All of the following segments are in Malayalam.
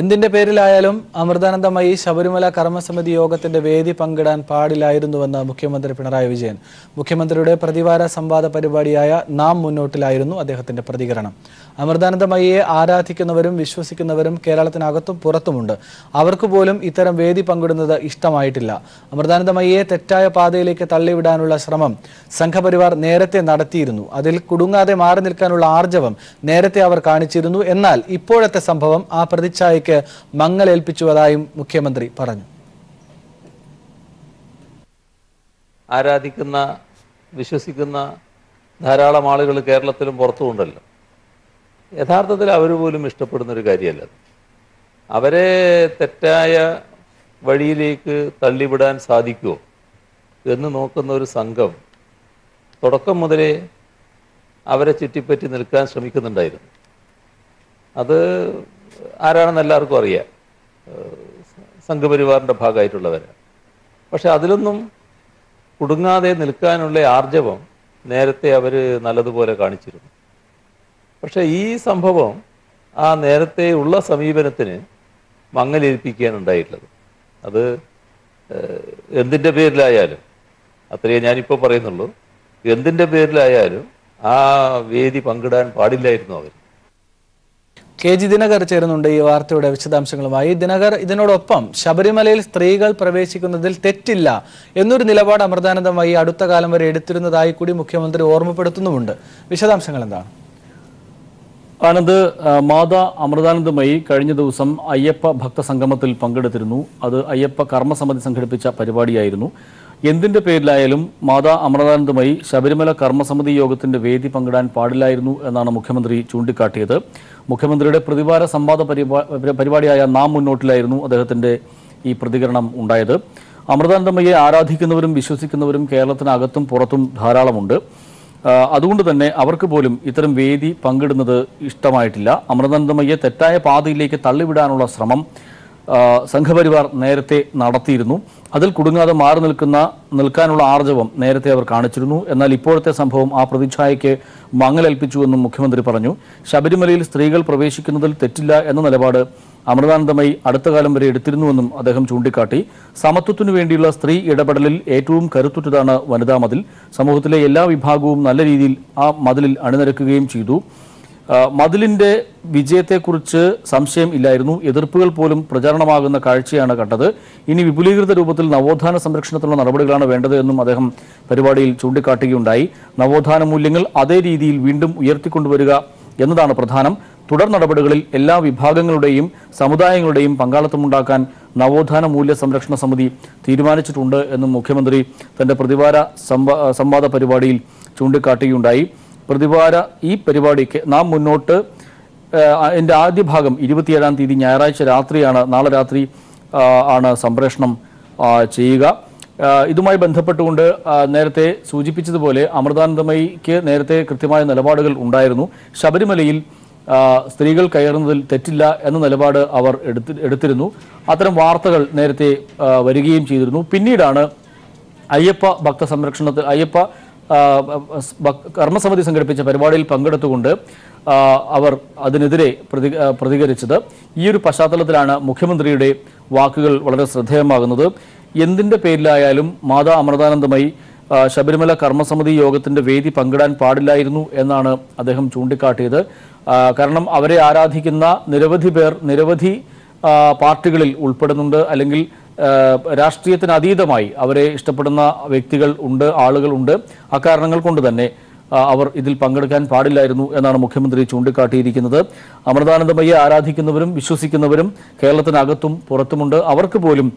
എന്തിന്റെ പേരിലായാലും അമൃതാനന്ദമയി ശബരിമല കർമ്മസമിതി യോഗത്തിന്റെ വേദി പങ്കിടാൻ പാടില്ലായിരുന്നുവെന്ന് മുഖ്യമന്ത്രി പിണറായി വിജയൻ. മുഖ്യമന്ത്രിയുടെ പ്രതിവാര സംവാദ പരിപാടിയായ നാം മുന്നോട്ടിലായിരുന്നു അദ്ദേഹത്തിന്റെ പ്രതികരണം. അമൃതാനന്ദമയിയെ ആരാധിക്കുന്നവരും വിശ്വസിക്കുന്നവരും കേരളത്തിനകത്തും പുറത്തുമുണ്ട്. അവർക്ക് പോലും ഇത്തരം വേദി പങ്കിടുന്നത് ഇഷ്ടമായിട്ടില്ല. അമൃതാനന്ദമയിയെ തെറ്റായ പാതയിലേക്ക് തള്ളിവിടാനുള്ള ശ്രമം സംഘപരിവാർ നേരത്തെ നടത്തിയിരുന്നു. അതിൽ കുടുങ്ങാതെ മാറി നിൽക്കാനുള്ള ആർജവം നേരത്തെ അവർ കാണിച്ചിരുന്നു. എന്നാൽ ഇപ്പോഴത്തെ സംഭവം ആ പ്രതിച്ഛായയ്ക്ക് മങ്ങലേൽപ്പിച്ചുവതായും മുഖ്യമന്ത്രി പറഞ്ഞു. ആരാധിക്കുന്ന വിശ്വസിക്കുന്ന ധാരാളം ആളുകൾ കേരളത്തിലും പുറത്തുമുണ്ടല്ലോ. യഥാർത്ഥത്തിൽ അവർ പോലും ഇഷ്ടപ്പെടുന്ന ഒരു കാര്യമല്ല അവരെ തെറ്റായ വഴിയിലേക്ക് തള്ളിവിടാൻ സാധിക്കുമോ എന്ന് നോക്കുന്ന ഒരു സംഘം തുടക്കം മുതലേ അവരെ ചുറ്റിപ്പറ്റി നിൽക്കാൻ ശ്രമിക്കുന്നുണ്ടായിരുന്നു. അത് ആരാണെന്ന് എല്ലാവർക്കും അറിയാം. സംഘപരിവാറിന്റെ ഭാഗമായിട്ടുള്ളവരാണ് പക്ഷെ അതിലൊന്നും കുടുങ്ങാതെ നിൽക്കാനുള്ള ആർജവം നേരത്തെ അവർ നല്ലതുപോലെ കാണിച്ചിരുന്നു. പക്ഷെ ഈ സംഭവം ആ നേരത്തെ ഉള്ള സമീപനത്തിന് മങ്ങലേൽപ്പിക്കുകയാണ് ഉണ്ടായിട്ടുള്ളത് അത് എന്തിന്റെ പേരിലായാലും അത്രയേ ഞാനിപ്പോൾ പറയുന്നുള്ളൂ എന്തിന്റെ പേരിലായാലും ആ വേദി പങ്കിടാൻ പാടില്ലായിരുന്നു അവർ കെ ജി ദിനകർ ചേരുന്നുണ്ട് ഈ വാർത്തയുടെ വിശദാംശങ്ങളുമായി. ദിനകർ ഇതിനോടൊപ്പം ശബരിമലയിൽ സ്ത്രീകൾ പ്രവേശിക്കുന്നതിൽ തെറ്റില്ല എന്നൊരു നിലപാട് അമൃതാനന്ദമായി അടുത്ത കാലം വരെ എടുത്തിരുന്നതായി കൂടി മുഖ്യമന്ത്രി ഓർമ്മപ്പെടുത്തുന്നുമുണ്ട്. വിശദാംശങ്ങൾ എന്താണ് ആനന്ദ് മാതാ അമൃതാനന്ദമയി കഴിഞ്ഞ ദിവസം അയ്യപ്പ ഭക്ത സംഗമത്തിൽ പങ്കെടുത്തിരുന്നു. അത് അയ്യപ്പ കർമ്മസമിതി സംഘടിപ്പിച്ച പരിപാടിയായിരുന്നു. എന്തിന്റെ പേരിലായാലും മാതാ അമൃതാനന്ദമായി ശബരിമല കർമ്മസമിതി യോഗത്തിന്റെ വേദി പങ്കിടാൻ പാടില്ലായിരുന്നു എന്നാണ് മുഖ്യമന്ത്രി ചൂണ്ടിക്കാട്ടിയത്. മുഖ്യമന്ത്രിയുടെ പ്രതിവാര സംവാദ പരിപാ- പരിപാടിയായ നാം മുന്നോട്ടിലായിരുന്നു അദ്ദേഹത്തിന്റെ ഈ പ്രതികരണം ഉണ്ടായത്. അമൃതാനന്ദമയെ ആരാധിക്കുന്നവരും വിശ്വസിക്കുന്നവരും കേരളത്തിനകത്തും പുറത്തും ധാരാളമുണ്ട്. അതുകൊണ്ട് തന്നെ അവർക്ക് പോലും ഇത്തരം വേദി പങ്കിടുന്നത് ഇഷ്ടമായിട്ടില്ല. അമൃതാനന്ദമയെ തെറ്റായ പാതയിലേക്ക് തള്ളിവിടാനുള്ള ശ്രമം സംഘപരിവാർ നേരത്തെ നടത്തിയിരുന്നു. അതിൽ കുടുങ്ങാതെ മാറി നിൽക്കുന്ന നിൽക്കാനുള്ള ആർജവം നേരത്തെ അവർ കാണിച്ചിരുന്നു. എന്നാൽ ഇപ്പോഴത്തെ സംഭവം ആ പ്രതിച്ഛായയ്ക്ക് മങ്ങലേൽപ്പിച്ചുവെന്നും മുഖ്യമന്ത്രി പറഞ്ഞു. ശബരിമലയിൽ സ്ത്രീകൾ പ്രവേശിക്കുന്നതിൽ തെറ്റില്ല എന്ന നിലപാട് അമൃതാനന്ദമയി അടുത്ത കാലം വരെ എടുത്തിരുന്നുവെന്നും അദ്ദേഹം ചൂണ്ടിക്കാട്ടി. സമത്വത്തിനു വേണ്ടിയുള്ള സ്ത്രീ ഇടപെടലിൽ ഏറ്റവും കരുത്തുറ്റതാണ് വനിതാ മതിൽ. സമൂഹത്തിലെ എല്ലാ വിഭാഗവും നല്ല രീതിയിൽ ആ മതിലിൽ അണിനിരക്കുകയും ചെയ്തു. മതിലിന്റെ വിജയത്തെക്കുറിച്ച് സംശയം ഇല്ലായിരുന്നു. എതിർപ്പുകൾ പോലും പ്രചാരണമാകുന്ന കാഴ്ചയാണ് കണ്ടത്. ഇനി വിപുലീകൃത രൂപത്തിൽ നവോത്ഥാന സംരക്ഷണത്തിനുള്ള നടപടികളാണ് വേണ്ടത് എന്നും അദ്ദേഹം പരിപാടിയിൽ ചൂണ്ടിക്കാട്ടുകയുണ്ടായി. നവോത്ഥാന മൂല്യങ്ങൾ അതേ രീതിയിൽ വീണ്ടും ഉയർത്തിക്കൊണ്ടുവരിക എന്നതാണ് പ്രധാനം. തുടർ നടപടികളിൽ എല്ലാ വിഭാഗങ്ങളുടെയും സമുദായങ്ങളുടെയും പങ്കാളിത്തമുണ്ടാക്കാൻ നവോത്ഥാന മൂല്യ സംരക്ഷണ സമിതി തീരുമാനിച്ചിട്ടുണ്ട് എന്നും മുഖ്യമന്ത്രി തന്റെ പ്രതിവാര സംവാദ പരിപാടിയിൽ ചൂണ്ടിക്കാട്ടുകയുണ്ടായി. പ്രതിവാര ഈ പരിപാടിക്ക് നാം മുന്നോട്ട് എന്റെ ആദ്യ ഭാഗം ഇരുപത്തിയേഴാം തീയതി ഞായറാഴ്ച രാത്രിയാണ് നാളെ രാത്രി ആണ് സംപ്രേഷണം ചെയ്യുക. ഇതുമായി ബന്ധപ്പെട്ടുകൊണ്ട് നേരത്തെ സൂചിപ്പിച്ചതുപോലെ അമൃതാനന്ദമയിക്ക് നേരത്തെ കൃത്യമായ നിലപാടുകൾ ഉണ്ടായിരുന്നു. ശബരിമലയിൽ സ്ത്രീകൾ കയറുന്നതിൽ തെറ്റില്ല എന്ന നിലപാട് അവർ എടുത്തി എടുത്തിരുന്നു. അത്തരം വാർത്തകൾ നേരത്തെ വരികയും ചെയ്തിരുന്നു. പിന്നീടാണ് അയ്യപ്പ ഭക്ത സംരക്ഷണത്തിൽ അയ്യപ്പ കർമ്മസമിതി സംഘടിപ്പിച്ച പരിപാടിയിൽ പങ്കെടുത്തുകൊണ്ട് അവർ അതിനെതിരെ പ്രതി പ്രതികരിച്ചത്. ഈ ഒരു പശ്ചാത്തലത്തിലാണ് മുഖ്യമന്ത്രിയുടെ വാക്കുകൾ വളരെ ശ്രദ്ധേയമാകുന്നത്. എന്തിന്റെ പേരിലായാലും മാതാ അമൃതാനന്ദമയി ശബരിമല കർമ്മസമിതി യോഗത്തിന്റെ വേദി പങ്കിടാൻ പാടില്ലായിരുന്നു എന്നാണ് അദ്ദേഹം ചൂണ്ടിക്കാട്ടിയത്. കാരണം അവരെ ആരാധിക്കുന്ന നിരവധി പേർ നിരവധി പാർട്ടികളിൽ ഉൾപ്പെടുന്നുണ്ട്. അല്ലെങ്കിൽ രാഷ്ട്രീയത്തിന് അതീതമായി അവരെ ഇഷ്ടപ്പെടുന്ന വ്യക്തികൾ ഉണ്ട് ആളുകൾ ഉണ്ട്. അക്കാരണങ്ങൾ കൊണ്ട് തന്നെ അവർ ഇതിൽ പങ്കെടുക്കാൻ പാടില്ലായിരുന്നു എന്നാണ് മുഖ്യമന്ത്രി ചൂണ്ടിക്കാട്ടിയിരിക്കുന്നത്. അമൃതാനന്ദമയ്യെ ആരാധിക്കുന്നവരും വിശ്വസിക്കുന്നവരും കേരളത്തിനകത്തും പുറത്തുമുണ്ട്. അവർക്ക് പോലും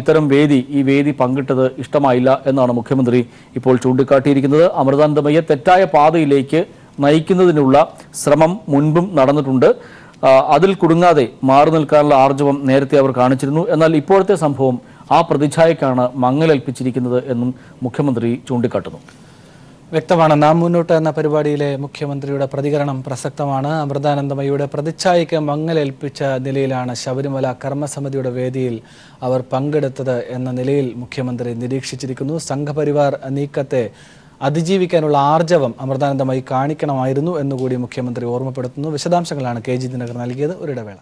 ഇത്തരം വേദി ഈ വേദി പങ്കിട്ടത് ഇഷ്ടമായില്ല എന്നാണ് മുഖ്യമന്ത്രി ഇപ്പോൾ ചൂണ്ടിക്കാട്ടിയിരിക്കുന്നത്. അമൃതാനന്ദമയ്യെ തെറ്റായ പാതയിലേക്ക് നയിക്കുന്നതിനുള്ള ശ്രമം മുൻപും നടന്നിട്ടുണ്ട്. അതിൽ കുടുങ്ങാതെ മാറി നിൽക്കാനുള്ള ആർജവം നേരത്തെ അവർ കാണിച്ചിരുന്നു. എന്നാൽ ഇപ്പോഴത്തെ സംഭവം ആ പ്രതിച്ഛായക്കാണ് മങ്ങലേൽപ്പിച്ചിരിക്കുന്നത് എന്നും മുഖ്യമന്ത്രി ചൂണ്ടിക്കാട്ടുന്നു. വ്യക്തമാണ്. നാം മുന്നോട്ട് എന്ന പരിപാടിയിലെ മുഖ്യമന്ത്രിയുടെ പ്രതികരണം പ്രസക്തമാണ്. അമൃതാനന്ദമയുടെ പ്രതിച്ഛായയ്ക്ക് മങ്ങലേൽപ്പിച്ച നിലയിലാണ് ശബരിമല കർമ്മസമിതിയുടെ വേദിയിൽ അവർ പങ്കെടുത്തത് എന്ന നിലയിൽ മുഖ്യമന്ത്രി നിരീക്ഷിച്ചിരിക്കുന്നു. സംഘപരിവാർ നീക്കത്തെ അതിജീവിക്കാനുള്ള ആർജവം അമൃതാനന്ദമായി കാണിക്കണമായിരുന്നു എന്നുകൂടി മുഖ്യമന്ത്രി ഓർമ്മപ്പെടുത്തുന്നു. വിശദാംശങ്ങളാണ് കെ ജി ദിനകർ നൽകിയത്. ഒരിടവേള.